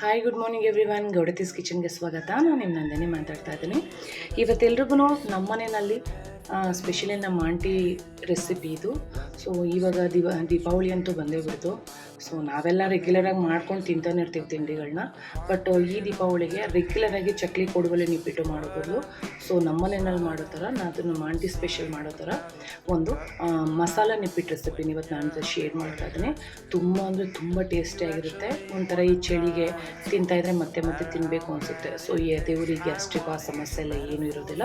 Hi good morning everyone ಗೌಡತೀಸ್ ಕಿಚನ್ಗೆ ಸ್ವಾಗತ. ನಾನು ನಿಮ್ಮ ನಂದಿನಿ ಮಾತಾಡ್ತಾ ಇದ್ದೀನಿ. ಇವತ್ತೆಲ್ರಿಗೂ ನಮ್ಮ ಮನೆಯಲ್ಲಿ ಸ್ಪೆಷಲಿ ನಮ್ಮ ಆಂಟಿ ರೆಸಿಪಿ ಇದು. ಸೊ ಇವಾಗ ದಿವ, ದೀಪಾವಳಿ ಅಂತೂ ಬಂದೇ ಬಿಡ್ತು. ಸೊ ನಾವೆಲ್ಲ ರೆಗ್ಯುಲರಾಗಿ ಮಾಡ್ಕೊಂಡು ತಿಂತಾನೆ ಇರ್ತೀವಿ ತಿಂಡಿಗಳನ್ನ ಬಟ್ ಈ ದೀಪಾವಳಿಗೆ ರೆಗ್ಯುಲರಾಗಿ ಚಕ್ಲಿ ಕೊಡುವಲ್ಲಿ ನಿಪ್ಪಿಟ್ಟು ಮಾಡೋ ಬದಲು ಸೊ ನಮ್ಮ ಮನೆಯಲ್ಲಿ ಮಾಡೋ ಥರ ನಾನು ನಮ್ಮ ಆಂಟಿ ಸ್ಪೆಷಲ್ ಮಾಡೋ ಥರ ಒಂದು ಮಸಾಲ ನಿಪ್ಪಿಟ್ಟು ರೆಸಿಪಿನ ಇವತ್ತು ನಾನು ಶೇರ್ ಮಾಡ್ತಾ ಇದ್ದೀನಿ. ತುಂಬ ಅಂದರೆ ತುಂಬ ಟೇಸ್ಟಿಯಾಗಿರುತ್ತೆ ಒಂಥರ ಈ ಚಳಿಗೆ ತಿಂತಾಯಿದ್ರೆ ಮತ್ತೆ ಮತ್ತೆ ತಿನ್ನಬೇಕು ಅನಿಸುತ್ತೆ. ಸೊ ಈ ದೇವರಿಗೆ ಆ ಸಮಸ್ಯೆ ಎಲ್ಲ ಏನೂ ಇರೋದಿಲ್ಲ.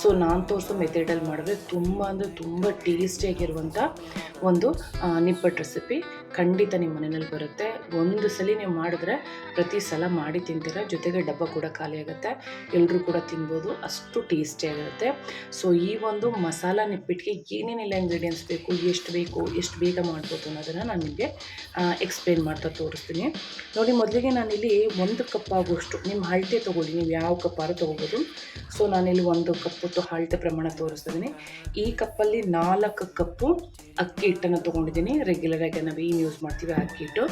ಸೊ ನಾನು ತೋರಿಸೋ ಮೆಥಡಲ್ಲಿ ಮಾಡಿದ್ರೆ ತುಂಬ ಅಂದರೆ ತುಂಬ ಟೇಸ್ಟಿಯಾಗಿರುವಂಥ ಒಂದು ನಿಪ್ಪಟ್ಟು ರೆಸಿಪಿ ಖಂಡಿತ ನಿಮ್ಮ ಮನೆಯಲ್ಲಿ ಬರುತ್ತೆ. ಒಂದು ಸಲ ನೀವು ಮಾಡಿದ್ರೆ ಪ್ರತಿ ಸಲ ಮಾಡಿ ತಿಂತೀರ. ಜೊತೆಗೆ ಡಬ್ಬ ಕೂಡ ಖಾಲಿ ಆಗುತ್ತೆ. ಎಲ್ಲರೂ ಕೂಡ ತಿನ್ಬೋದು. ಅಷ್ಟು ಟೇಸ್ಟಿಯಾಗಿರುತ್ತೆ ಸೊ, ಈ ಒಂದು ಮಸಾಲ ನಿಪ್ಪಿಟ್ಟಿಗೆ ಏನೇನೆಲ್ಲ ಇಂಗ್ರೀಡಿಯೆಂಟ್ಸ್ ಬೇಕು, ಎಷ್ಟು ಬೇಕು, ಎಷ್ಟು ಬೇಗ ಮಾಡ್ಬೋದು ಅನ್ನೋದನ್ನು ನಾನು ನಿಮಗೆ ಎಕ್ಸ್ಪ್ಲೇನ್ ಮಾಡ್ತಾ ತೋರಿಸ್ತೀನಿ. ನೋಡಿ, ಮೊದಲಿಗೆ ನಾನಿಲ್ಲಿ ಒಂದು ಕಪ್ ಆಗುವಷ್ಟು ನಿಮ್ಮ ಅಳತೆ ತೊಗೊಳ್ಳಿ. ನೀವು ಯಾವ ಕಪ್ಪಾರು ತೊಗೋಬೋದು ಸೊ, ನಾನಿಲ್ಲಿ ಒಂದು ಕಪ್ಪು ಅಳತೆ ಪ್ರಮಾಣ ತೋರಿಸ್ತಿದ್ದೀನಿ. ಈ ಕಪ್ಪಲ್ಲಿ ನಾಲ್ಕು ಕಪ್ಪು ಅಕ್ಕಿ ಹಿಟ್ಟನ್ನು ತೊಗೊಂಡಿದ್ದೀನಿ. ರೆಗ್ಯುಲರಾಗಿ ನಾವು ಏನು ಯೂಸ್ ಮಾಡ್ತೀವಿ ಅಕ್ಕಿ ಹಿಟ್ಟು.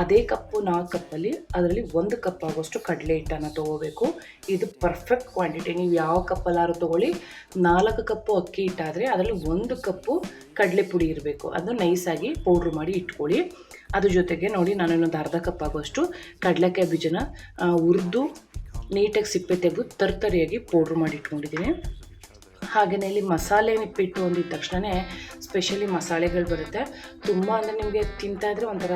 ಅದೇ ಕಪ್ಪು ನಾಲ್ಕು ಕಪ್ಪಲ್ಲಿ ಅದರಲ್ಲಿ ಒಂದು ಕಪ್ ಆಗೋಷ್ಟು ಕಡಲೆ ಹಿಟ್ಟನ್ನು ತೊಗೋಬೇಕು. ಇದು ಪರ್ಫೆಕ್ಟ್ ಕ್ವಾಂಟಿಟಿ ನೀವು ಯಾವ ಕಪ್ಪಲ್ಲಾದ್ರೂ ತೊಗೊಳ್ಳಿ. ನಾಲ್ಕು ಕಪ್ಪು ಅಕ್ಕಿ ಹಿಟ್ಟಾದರೆ ಅದರಲ್ಲಿ ಒಂದು ಕಪ್ಪು ಕಡಲೆ ಪುಡಿ ಇರಬೇಕು. ಅದು ನೈಸಾಗಿ ಪೌಡ್ರ್ ಮಾಡಿ ಇಟ್ಕೊಳ್ಳಿ. ಅದ್ರ ಜೊತೆಗೆ ನೋಡಿ ನಾನು ಇನ್ನೊಂದು ಅರ್ಧ ಕಪ್ ಆಗೋಷ್ಟು ಕಡಲೆಕಾಯಿ ಬೀಜನ ಹುರಿದು ನೀಟಾಗಿ ಸಿಪ್ಪೆ ತೆಗೆದು ತರ್ತರಿಯಾಗಿ ಪೌಡ್ರ್ ಮಾಡಿ ಇಟ್ಕೊಂಡಿದ್ದೀನಿ. ಹಾಗೆಯೇ ಇಲ್ಲಿ ಮಸಾಲೆ ನಿಪ್ಪಿಟ್ಟು ಅಂದಿದ ತಕ್ಷಣವೇ ಸ್ಪೆಷಲಿ ಮಸಾಲೆಗಳು ಬರುತ್ತೆ. ತುಂಬ ಅಂದರೆ ನಿಮಗೆ ತಿಂತಾ ಇದ್ರೆ ಒಂಥರ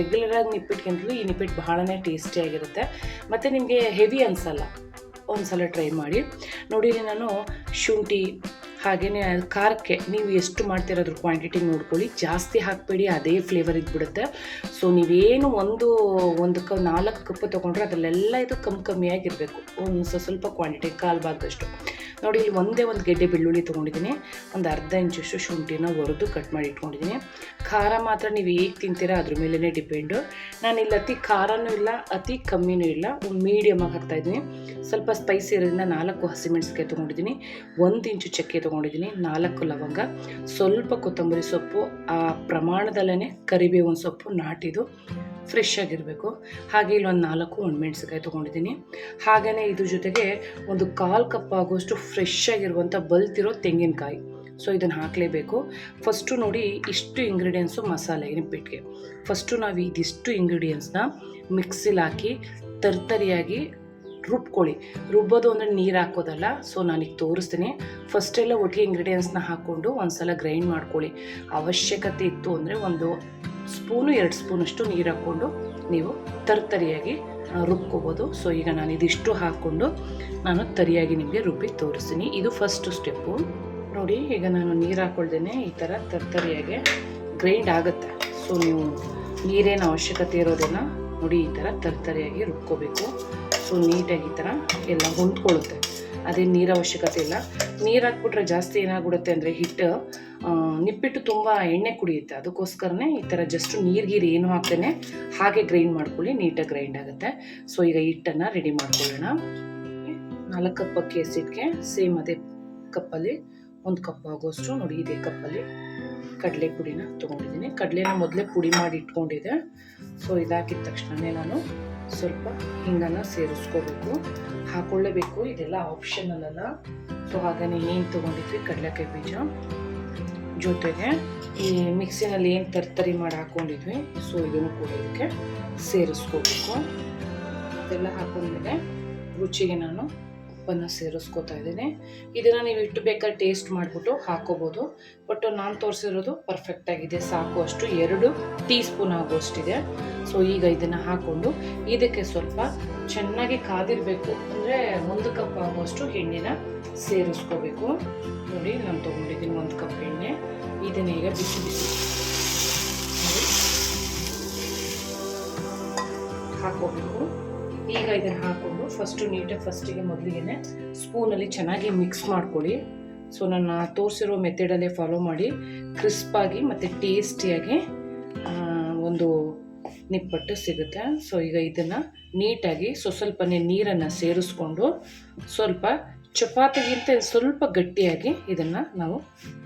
ರೆಗ್ಯುಲರಾಗಿ ನಿಪ್ಪಿಟ್ಗಿಂತಲೂ ಈ ನಿಪ್ಪಿಟ್ಟು ಬಹಳನೇ ಟೇಸ್ಟಿಯಾಗಿರುತ್ತೆ ಮತ್ತು ನಿಮಗೆ ಹೆವಿ ಅನಿಸಲ್ಲ ಒಂದು ಸಲ ಟ್ರೈ ಮಾಡಿ. ನೋಡಿ ನಾನು ಶುಂಠಿ ಹಾಗೆಯೇ ಖಾರಕ್ಕೆ ನೀವು ಎಷ್ಟು ಮಾಡ್ತಿರೋದ್ರ ಕ್ವಾಂಟಿಟಿ ನೋಡ್ಕೊಳ್ಳಿ. ಜಾಸ್ತಿ ಹಾಕಬೇಡಿ, ಅದೇ ಫ್ಲೇವರ್ ಇದ್ಬಿಡುತ್ತೆ. ಸೊ ನೀವೇನು ಒಂದು ಒಂದು ಕ, ನಾಲ್ಕು ಕಪ್ ತೊಗೊಂಡ್ರೆ ಅದರಲ್ಲೆಲ್ಲ ಇದು ಕಮ್ಮಿ ಕಮ್ಮಿಯಾಗಿರಬೇಕು ಒಂದು ಸ್ವಲ್ಪ ಕ್ವಾಂಟಿಟಿ ಕಾಲು ಭಾಗದಷ್ಟು. ನೋಡಿ, ಇಲ್ಲಿ ಒಂದೇ ಒಂದು ಗೆಡ್ಡೆ ಬೆಳ್ಳುಳ್ಳಿ ತೊಗೊಂಡಿದ್ದೀನಿ. ಒಂದು ಅರ್ಧ ಇಂಚಷ್ಟು ಶುಂಠಿನ ಹೊರದು ಕಟ್ ಮಾಡಿ ಇಟ್ಕೊಂಡಿದ್ದೀನಿ. ಖಾರ ಮಾತ್ರ ನೀವು ಹೇಗೆ ತಿಂತೀರಾ ಅದ್ರ ಮೇಲೇ ಡಿಪೆಂಡು ನಾನು ಇಲ್ಲಿ ಅತಿ ಖಾರನೂ ಇಲ್ಲ, ಅತಿ ಕಮ್ಮಿನೂ ಇಲ್ಲ. ಒಂದು ಮೀಡಿಯಮಾಗಿ ಹಾಕ್ತಾಯಿದ್ದೀನಿ ಸ್ವಲ್ಪ ಸ್ಪೈಸಿ ಇರೋದ್ರಿಂದ ನಾಲ್ಕು ಹಸಿಮೆಣಸಿಕಾಯಿ ತೊಗೊಂಡಿದ್ದೀನಿ. ಒಂದು ಇಂಚು ಚಕ್ಕೆ ತೊಗೊಂಡಿದ್ದೀನಿ. ನಾಲ್ಕು ಲವಂಗ. ಸ್ವಲ್ಪ ಕೊತ್ತಂಬರಿ ಸೊಪ್ಪು, ಆ ಪ್ರಮಾಣದಲ್ಲೇ ಕರಿಬೇವಿನ ಸೊಪ್ಪು ನಾಟಿದು ಫ್ರೆಶ್ ಆಗಿರಬೇಕು. ಹಾಗೆ ಇಲ್ಲಿ ಒಂದು ನಾಲ್ಕು ಒಣಮೆಣ್ಸಿಕಾಯಿ ತೊಗೊಂಡಿದ್ದೀನಿ. ಹಾಗೆಯೇ ಇದ್ರ ಜೊತೆಗೆ ಒಂದು ಕಾಲು ಕಪ್ ಆಗುವಷ್ಟು ಫ್ರೆಶ್ ಆಗಿರುವಂಥ ಬಲ್ತಿರೋ ತೆಂಗಿನಕಾಯಿ. ಸೊ ಇದನ್ನು ಹಾಕಲೇಬೇಕು. ಫಸ್ಟು ನೋಡಿ ಇಷ್ಟು ಇಂಗ್ರೀಡಿಯೆಂಟ್ಸು ಮಸಾಲೆ ನಿಪ್ಪಿಟ್ಟಿಗೆ ಫಸ್ಟು ನಾವು ಇದಿಷ್ಟು ಇಂಗ್ರೀಡಿಯೆಂಟ್ಸ್ನ ಮಿಕ್ಸಿಲಿ ಹಾಕಿ ತರ್ತರಿಯಾಗಿ ರುಬ್ಕೊಳ್ಳಿ. ರುಬ್ಬೋದು ಅಂದರೆ ನೀರು ಹಾಕೋದಲ್ಲ ಸೊ ನಾನೀಗ ತೋರಿಸ್ತೀನಿ. ಫಸ್ಟೆಲ್ಲ ಒಟ್ಟಿಗೆ ಇಂಗ್ರೀಡಿಯೆಂಟ್ಸ್ನ ಹಾಕ್ಕೊಂಡು ಒಂದ್ಸಲ ಗ್ರೈಂಡ್ ಮಾಡ್ಕೊಳ್ಳಿ. ಅವಶ್ಯಕತೆ ಇತ್ತು ಅಂದರೆ ಒಂದು ಸ್ಪೂನು, ಎರಡು ಸ್ಪೂನಷ್ಟು ನೀರು ಹಾಕ್ಕೊಂಡು ನೀವು ತರ್ತರಿಯಾಗಿ ರುಬ್ಕೋಬೋದು. ಸೊ ಈಗ ನಾನು ಇದಿಷ್ಟು ಹಾಕ್ಕೊಂಡು ನಾನು ತರಿಯಾಗಿ ನಿಮಗೆ ರುಬ್ಬಿ ತೋರಿಸ್ತೀನಿ. ಇದು ಫಸ್ಟು ಸ್ಟೆಪ್ಪು ನೋಡಿ, ಈಗ ನಾನು ನೀರು ಹಾಕ್ಕೊಳ್ದೇ ಈ ಥರ ತರ್ತರಿಯಾಗಿ ಗ್ರೈಂಡ್ ಆಗುತ್ತೆ. ಸೊ ನೀವು ನೀರೇನು ಅವಶ್ಯಕತೆ ಇರೋದನ್ನು ನೋಡಿ, ಈ ಥರ ತರ್ತರಿಯಾಗಿ ರುಬ್ಕೋಬೇಕು. ಸೊ ನೀಟಾಗಿ ಈ ಥರ ಎಲ್ಲ ಹೊಂದ್ಕೊಳ್ಳುತ್ತೆ. ಅದೇ ನೀರು ಅವಶ್ಯಕತೆ ಇಲ್ಲ. ನೀರು ಹಾಕ್ಬಿಟ್ರೆ ಜಾಸ್ತಿ ಏನಾಗ್ಬಿಡುತ್ತೆ ಅಂದರೆ ಹಿಟ್ಟು ನಿಪ್ಪಿಟ್ಟು ತುಂಬ ಎಣ್ಣೆ ಕುಡಿಯುತ್ತೆ. ಅದಕ್ಕೋಸ್ಕರನೇ ಈ ಥರ ಜಸ್ಟ್ ನೀರು ಗೀರು ಏನು ಹಾಕ್ತೇನೆ ಹಾಗೆ ಗ್ರೈಂಡ್ ಮಾಡ್ಕೊಳ್ಳಿ, ನೀಟಾಗಿ ಗ್ರೈಂಡ್ ಆಗುತ್ತೆ. ಸೊ ಈಗ ಹಿಟ್ಟನ್ನು ರೆಡಿ ಮಾಡ್ಕೊಳ್ಳೋಣ. ನಾಲ್ಕು ಕಪ್ ಅಕ್ಕಿ ಹಸಿಟ್ಟಿಗೆ ಸೇಮ್ ಅದೇ ಕಪ್ಪಲ್ಲಿ ಒಂದು ಕಪ್ ಆಗೋಷ್ಟು ನೋಡಿ, ಇದೇ ಕಪ್ಪಲ್ಲಿ ಕಡಲೆ ಪುಡಿನ ತೊಗೊಂಡಿದ್ದೀನಿ. ಕಡಲೆನ ಮೊದಲೇ ಪುಡಿ ಮಾಡಿ ಇಟ್ಕೊಂಡಿದ್ದೆ. ಸೊ ಇದಾಕಿದ ತಕ್ಷಣವೇ ನಾನು ಸ್ವಲ್ಪ ಹಿಂಗನ್ನು ಸೇರಿಸ್ಕೋಬೇಕು. ಹಾಕೊಳ್ಳೇಬೇಕು. ಇದೆಲ್ಲ ಆಪ್ಷನಲ್ ಅಲ್ಲ ಸೊ ಹಾಗೆ ಏನು ತೊಗೊಂಡಿದ್ವಿ? ಕಡಲೆಕಾಯಿ ಬೀಜ. ಜೊತೆಗೆ ಈ ಮಿಕ್ಸಿನಲ್ಲಿ ಏನು ತರ್ತರಿ ಮಾಡಿ ಹಾಕ್ಕೊಂಡಿದ್ವಿ ಸೊ ಇದನ್ನು ಕೂಡ ಇದಕ್ಕೆ ಸೇರಿಸ್ಕೋಬೇಕು. ಇದೆಲ್ಲ ಹಾಕೊಂಡ್ಮೇಲೆ ರುಚಿಗೆ ನಾನು ಉಪ್ಪನ್ನು ಸೇರಿಸ್ಕೋತಾ ಇದ್ದೀನಿ. ಇದನ್ನು ನೀವು ಇಟ್ಟು ಬೇಕಾದ್ರೆ ಟೇಸ್ಟ್ ಮಾಡಿಬಿಟ್ಟು ಹಾಕೋಬೋದು. ಬಟ್ ನಾನು ತೋರಿಸಿರೋದು ಪರ್ಫೆಕ್ಟ್ ಆಗಿದೆ, ಸಾಕು. ಅಷ್ಟು ಎರಡು ಟೀ ಸ್ಪೂನ್ ಆಗುವಷ್ಟಿದೆ ಸೊ ಈಗ ಇದನ್ನು ಹಾಕ್ಕೊಂಡು ಇದಕ್ಕೆ ಸ್ವಲ್ಪ ಚೆನ್ನಾಗಿ ಕಾದಿರಬೇಕು. ಅಂದರೆ ಒಂದು ಕಪ್ ಆಗುವಷ್ಟು ಎಣ್ಣೆನ ಸೇರಿಸ್ಕೋಬೇಕು. ನೋಡಿ, ನಾನು ತೊಗೊಂಡಿದ್ದೀನಿ ಒಂದು ಕಪ್ ಎಣ್ಣೆ. ಇದನ್ನ ಈಗ ಬಿಸಿ ಬಿಸಿ ಹಾಕೋಬೇಕು. ಈಗ ಇದನ್ನು ಹಾಕ್ಕೊಂಡು ಫಸ್ಟು ನೀಟಾಗಿ ಫಸ್ಟಿಗೆ ಮೊದಲಿಗೆ ಸ್ಪೂನಲ್ಲಿ ಚೆನ್ನಾಗಿ ಮಿಕ್ಸ್ ಮಾಡ್ಕೊಳ್ಳಿ. ಸೊ ನನ್ನ ತೋರಿಸಿರೋ ಮೆಥಡಲ್ಲೇ ಫಾಲೋ ಮಾಡಿ. ಕ್ರಿಸ್ಪಾಗಿ ಮತ್ತು ಟೇಸ್ಟಿಯಾಗಿ ಒಂದು ನಿಪ್ಪಟ್ಟು ಸಿಗುತ್ತೆ. ಸೊ ಈಗ ಇದನ್ನು ನೀಟಾಗಿ ಸೊ ಸ್ವಲ್ಪನೇ ನೀರನ್ನು ಸೇರಿಸ್ಕೊಂಡು ಸ್ವಲ್ಪ ಚಪಾತಿಗಿಂತ ಸ್ವಲ್ಪ ಗಟ್ಟಿಯಾಗಿ ಇದನ್ನು ನಾವು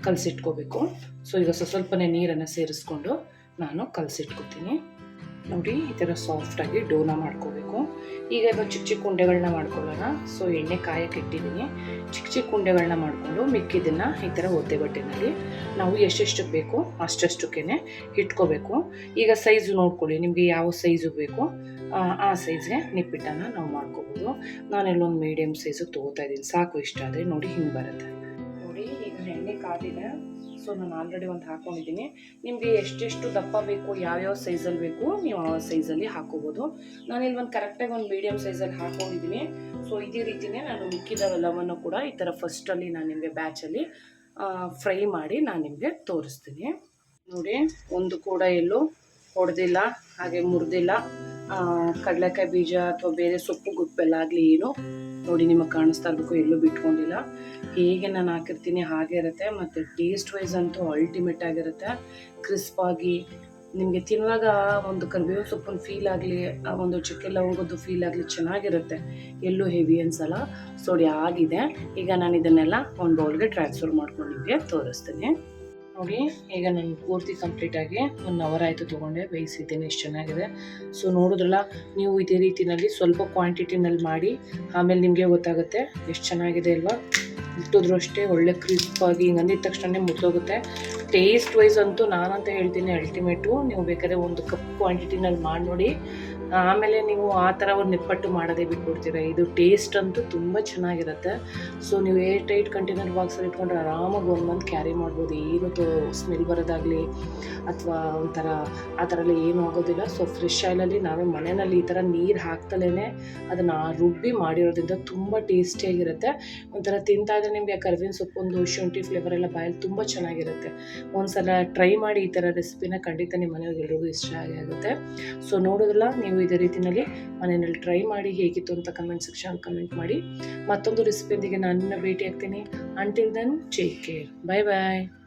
ಕಲಸಿಟ್ಕೋಬೇಕು. ಸೊ ಈಗ ಸೊ ಸ್ವಲ್ಪನೇ ನೀರನ್ನು ಸೇರಿಸ್ಕೊಂಡು ನಾನು ಕಲಸಿಟ್ಕೋತೀನಿ. ನೋಡಿ, ಈ ಥರ ಸಾಫ್ಟಾಗಿ ಡೋನ ಮಾಡ್ಕೋಬೇಕು. ಈಗ ಇದು ಚಿಕ್ಕ ಚಿಕ್ಕ ಉಂಡೆಗಳನ್ನ ಮಾಡ್ಕೊಳ್ಳೋಣ. ಸೊ ಎಣ್ಣೆ ಕಾಯಕ್ಕೆ ಇಟ್ಟಿದ್ದೀನಿ. ಚಿಕ್ಕ ಚಿಕ್ಕ ಉಂಡೆಗಳನ್ನ ಮಾಡಿಕೊಂಡು ಮಿಕ್ಕಿದ್ದನ್ನು ಈ ಥರ ಒದ್ದೆ ಬಟ್ಟೆನಲ್ಲಿ. ನಾವು ಎಷ್ಟೆಷ್ಟು ಬೇಕು ಅಷ್ಟಷ್ಟಕ್ಕೆ ಇಟ್ಕೋಬೇಕು. ಈಗ ಸೈಜು ನೋಡ್ಕೊಳ್ಳಿ. ನಿಮಗೆ ಯಾವ ಸೈಜು ಬೇಕು ಆ, ಸೈಜ್ಗೆ ನಿಪ್ಪಿಟ್ಟನ್ನು ನಾವು ಮಾಡ್ಕೋಬೋದು. ನಾನೆಲ್ಲೊಂದು ಮೀಡಿಯಮ್ ಸೈಜಿಗೆ ತೊಗೋತಾ ಇದ್ದೀನಿ. ಸಾಕು ಇಷ್ಟ ಆದರೆ ನೋಡಿ ಹಿಂಗೆ ಬರುತ್ತೆ. ಈಗ ಎಣ್ಣೆ ಕಾದಿದೆ ಸೊ ನಾನು ಆಲ್ರೆಡಿ ಒಂದು ಹಾಕ್ಕೊಂಡಿದ್ದೀನಿ ನಿಮಗೆ ಎಷ್ಟೆಷ್ಟು ದಪ್ಪ ಬೇಕು, ಯಾವ್ಯಾವ ಸೈಜಲ್ಲಿ ಬೇಕು, ನೀವು ಆ ಸೈಜಲ್ಲಿ ಹಾಕೋಬೋದು. ಇಲ್ಲಿ ಒಂದು ಕರೆಕ್ಟಾಗಿ ಒಂದು ಮೀಡಿಯಮ್ ಸೈಜಲ್ಲಿ ಹಾಕ್ಕೊಂಡಿದ್ದೀನಿ ಸೊ ಇದೇ ರೀತಿಯೇ ನಾನು ಮಿಕ್ಕಿದವೆಲ್ಲವನ್ನು ಕೂಡ ಈ ಥರ ಫಸ್ಟಲ್ಲಿ ನಾನು ನಿಮಗೆ ಬ್ಯಾಚಲ್ಲಿ ಫ್ರೈ ಮಾಡಿ ನಾನು ನಿಮಗೆ ತೋರಿಸ್ತೀನಿ. ನೋಡಿ, ಒಂದು ಕೂಡ ಎಲ್ಲೂ ಹೊಡೆದಿಲ್ಲ ಹಾಗೆ ಮುರಿದಿಲ್ಲ. ಕಡಲೆಕಾಯಿ ಬೀಜ ಅಥವಾ ಬೇರೆ ಸೊಪ್ಪು, ಗುಪ್ಪೆಲ್ಲ ಆಗಲಿ ಏನು. ನೋಡಿ ನಿಮಗೆ ಕಾಣಿಸ್ತಾ ಇರಬೇಕು, ಎಲ್ಲೂ ಬಿಟ್ಕೊಂಡಿಲ್ಲ. ಹೇಗೆ ನಾನು ಹಾಕಿರ್ತೀನಿ ಹಾಗೆ ಇರುತ್ತೆ, ಮತ್ತು ಟೇಸ್ಟ್ ವೈಸ್ ಅಂತೂ ಅಲ್ಟಿಮೇಟ್ ಆಗಿರುತ್ತೆ. ಕ್ರಿಸ್ಪಾಗಿ ನಿಮಗೆ ತಿನ್ನುವಾಗ ಒಂದು ಕರಿಬೇವು ಸೊಪ್ಪಿನ ಫೀಲ್ ಆಗಲಿ, ಆ ಒಂದು ಚಕ್ಕೆ ಲವಂಗದ್ದು ಫೀಲ್ ಆಗಲಿ ಚೆನ್ನಾಗಿರುತ್ತೆ. ಎಲ್ಲೂ ಹೆವಿ ಅನ್ಸಲ್ಲ. ಸೋಡಿ ಆಗಿದೆ. ಈಗ ನಾನು ಇದನ್ನೆಲ್ಲ ಒಂದು ಬೌಲ್ಗೆ ಟ್ರಾನ್ಸ್ಫರ್ ಮಾಡ್ಕೊಂಡಿದ್ದೆ, ತೋರಿಸ್ತೀನಿ. ನೋಡಿ, ಈಗ ನಾನು ಪೂರ್ತಿ ಕಂಪ್ಲೀಟಾಗಿ ಒನ್ ಅವರ್ ಆಯಿತು ತೊಗೊಂಡೆ, ಬೇಯಿಸಿದ್ದೀನಿ ಎಷ್ಟು ಚೆನ್ನಾಗಿದೆ. ಸೊ ನೋಡಿದ್ರಲ್ಲ, ನೀವು ಇದೇ ರೀತಿಯಲ್ಲಿ ಸ್ವಲ್ಪ ಕ್ವಾಂಟಿಟಿನಲ್ಲಿ ಮಾಡಿ, ಆಮೇಲೆ ನಿಮಗೆ ಗೊತ್ತಾಗುತ್ತೆ ಎಷ್ಟು ಚೆನ್ನಾಗಿದೆ ಅಲ್ವಾ? ಮುಟ್ಟಿದ್ರು ಅಷ್ಟೇ ಒಳ್ಳೆ ಕ್ರಿಸ್ಪಾಗಿ ಹಿಂಗೆ ಅಂದಿದ ತಕ್ಷಣ ಮುಟ್ಟೋಗುತ್ತೆ ಟೇಸ್ಟ್ ವೈಸ್ ಅಂತೂ ನಾನಂತ ಹೇಳ್ತೀನಿ ಅಲ್ಟಿಮೇಟು ನೀವು ಬೇಕಾದ್ರೆ ಒಂದು ಕಪ್ ಕ್ವಾಂಟಿಟಿನಲ್ಲಿ ಮಾಡಿ ನೋಡಿ. ಆಮೇಲೆ ನೀವು ಆ ಥರ ಒಂದು ನಿಪ್ಪಟ್ಟು ಮಾಡೋದೇ ಬಿಟ್ಬಿಡ್ತೀರ. ಇದು ಟೇಸ್ಟ್ ಅಂತೂ ತುಂಬ ಚೆನ್ನಾಗಿರುತ್ತೆ. ಸೊ ನೀವು ಏರ್ ಟೈಟ್ ಕಂಟೈನರ್ ಬಾಕ್ಸಲ್ಲಿ ಇಟ್ಕೊಂಡ್ರೆ ಆರಾಮಾಗಿ ಒಂದು ಮಂತ್ ಕ್ಯಾರಿ ಮಾಡ್ಬೋದು. ಏನು ತೋ ಸ್ಮೆಲ್ ಬರೋದಾಗಲಿ ಅಥವಾ ಒಂಥರ ಆ ಥರ ಎಲ್ಲ ಏನೂ ಆಗೋದಿಲ್ಲ. ಸೊ ಫ್ರೆಶ್ ಆಯಿಲಲ್ಲಿ ನಾವೇ ಮನೆಯಲ್ಲಿ ಈ ಥರ ನೀರು ಹಾಕ್ತಲೇ ಅದನ್ನು ರುಬ್ಬಿ ಮಾಡಿರೋದ್ರಿಂದ ತುಂಬ ಟೇಸ್ಟಿಯಾಗಿರುತ್ತೆ ಒಂಥರ ತಿಂತಾ ಇದ್ರೆ ನಿಮಗೆ ಕರ್ಬೇವಿನ ಸೊಪ್ಪೊಂದು ಶುಂಠಿ ಫ್ಲೇವರ್ ಎಲ್ಲ ಬಾಯಲ್ಲಿ ತುಂಬ ಚೆನ್ನಾಗಿರುತ್ತೆ. ಒಂದ್ಸಲ ಟ್ರೈ ಮಾಡಿ ಈ ಥರ ರೆಸಿಪಿನ ಖಂಡಿತ ನಿಮ್ಮ ಮನೆಯವ್ರಿಗೆ ಎಲ್ರಿಗೂ ಇಷ್ಟ ಆಗಿ ಆಗುತ್ತೆ. ಸೊ ನೋಡೋದಿಲ್ಲ ನೀವು ಇದೇ ರೀತಿಯಲ್ಲಿ ಮನೆಯಲ್ಲಿ ಟ್ರೈ ಮಾಡಿ ಹೇಗಿತ್ತು ಅಂತ ಕಮೆಂಟ್ ಸೆಕ್ಷನ್ ಕಮೆಂಟ್ ಮಾಡಿ. ಮತ್ತೊಂದು ರೆಸಿಪಿಯೊಂದಿಗೆ ನಾನು ಭೇಟಿ ಆಗ್ತೀನಿ until then take care bye bye